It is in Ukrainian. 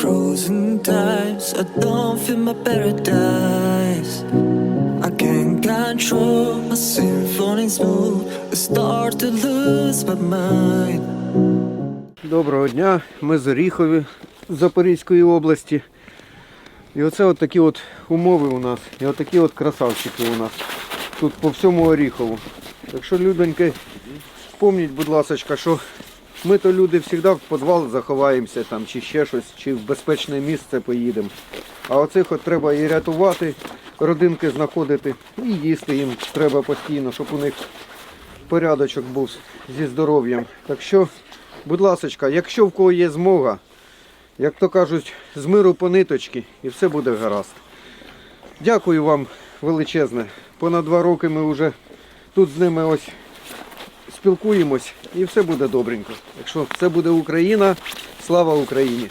frozen times. I don't feel my paradise. I can't control my symphony smooth. I start to lose my mind. Доброго дня, ми з Оріхові Запорізької області. І оце от такі от умови у нас. І от такі от красавчики у нас. Тут по всьому Оріхову. Так що, людоньки, пам'ятіть, будь ласка, що ми то люди завжди в підвал заховаємося там, чи ще щось, чи в безпечне місце поїдемо. А оцих от треба і рятувати, родинки знаходити, і їсти їм треба постійно, щоб у них порядочок був зі здоров'ям. Так що, будь ласка, якщо в кого є змога, як то кажуть, з миру по ниточки і все буде гаразд. Дякую вам величезне. Понад два роки ми вже тут з ними ось спілкуємось і все буде добренько. Якщо це буде Україна, слава Україні!